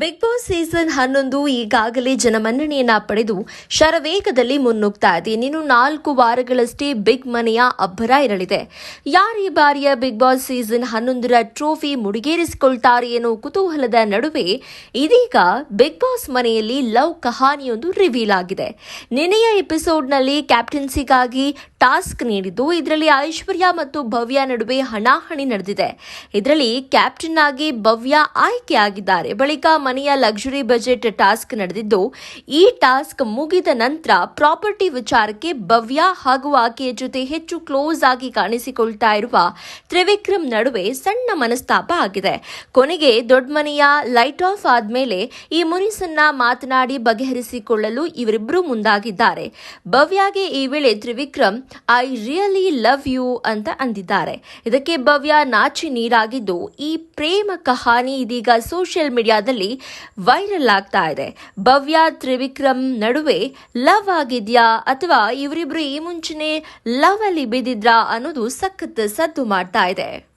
Big Boss season ಹನ್ನೊಂದು ಈಗಾಗಲೇ ಜನಮನ್ನಣೆಯನ್ನ ಪಡೆದು ಶರವೇಗದಲ್ಲಿ ಮುನ್ನುಗ್ತಾ ಇದೆ. ಇನ್ನು ನಾಲ್ಕು ವಾರಗಳಷ್ಟೇ ಬಿಗ್ ಮನೆಯ ಅಬ್ಬರ ಇರಲಿದೆ. ಯಾರು ಈ ಬಾರಿಯ ಬಿಗ್ ಬಾಸ್ ಸೀಸನ್ ಹನ್ನೊಂದರ ಟ್ರೋಫಿ ಮುಡಿಗೇರಿಸಿಕೊಳ್ತಾರೆ ಎನ್ನುವ ಕುತೂಹಲದ ನಡುವೆ ಇದೀಗ ಬಿಗ್ ಬಾಸ್ ಮನೆಯಲ್ಲಿ ಲವ್ ಕಹಾನಿಯೊಂದು ರಿವೀಲ್ ಆಗಿದೆ. ನಿನ್ನೆಯ ಎಪಿಸೋಡ್ನಲ್ಲಿ ಕ್ಯಾಪ್ಟನ್ಸಿಗಾಗಿ ಟಾಸ್ಕ್ ನೀಡಿದ್ದು ಇದರಲ್ಲಿ ಐಶ್ವರ್ಯ ಮತ್ತು ಭವ್ಯ ನಡುವೆ ಹಣಾಹಣಿ ನಡೆದಿದೆ. ಇದರಲ್ಲಿ ಕ್ಯಾಪ್ಟನ್ ಆಗಿ ಭವ್ಯ ಆಯ್ಕೆಯಾಗಿದ್ದಾರೆ. ಬಳಿಕ ಮನೆಯ ಲಕ್ಸುರಿ ಬಜೆಟ್ ಟಾಸ್ಕ್ ನಡೆದಿದ್ದು, ಈ ಟಾಸ್ಕ್ ಮುಗಿದ ನಂತರ ಪ್ರಾಪರ್ಟಿ ವಿಚಾರಕ್ಕೆ ಭವ್ಯ ಹಾಗೂ ಆಕೆಯ ಜೊತೆ ಹೆಚ್ಚು ಕ್ಲೋಸ್ ಆಗಿ ಕಾಣಿಸಿಕೊಳ್ತಾ ಇರುವ ತ್ರಿವಿಕ್ರಮ್ ನಡುವೆ ಸಣ್ಣ ಮನಸ್ತಾಪ ಆಗಿದೆ. ಕೊನೆಗೆ ದೊಡ್ಡ ಮನೆಯ ಲೈಟ್ ಆಫ್ ಆದ್ಮೇಲೆ ಈ ಮುನಿಸನ್ನ ಮಾತನಾಡಿ ಬಗೆಹರಿಸಿಕೊಳ್ಳಲು ಇವರಿಬ್ಬರು ಮುಂದಾಗಿದ್ದಾರೆ. ಭವ್ಯಾಗೆ ಈ ವೇಳೆ Trivikram I really love you ಅಂತ ಅಂದಿದ್ದಾರೆ. ಇದಕ್ಕೆ ಭವ್ಯ ನಾಚಿ ನೀರಾಗಿದ್ದು, ಈ ಪ್ರೇಮ ಕಹಾನಿ ಇದೀಗ ಸೋಷಿಯಲ್ ಮೀಡಿಯಾದಲ್ಲಿ ವೈರಲ್ ಆಗ್ತಾ ಇದೆ. ಭವ್ಯ ತ್ರಿವಿಕ್ರಮ್ ನಡುವೆ ಲವ್ ಆಗಿದ್ಯಾ ಅಥವಾ ಇವರಿಬ್ರು ಈ ಮುಂಚೆನೆ ಲವ್ ಅಲ್ಲಿ ಬಿದ್ದಿದ್ರಾ ಅನ್ನೋದು ಸಖತ್ ಸದ್ದು ಮಾಡ್ತಾ ಇದೆ.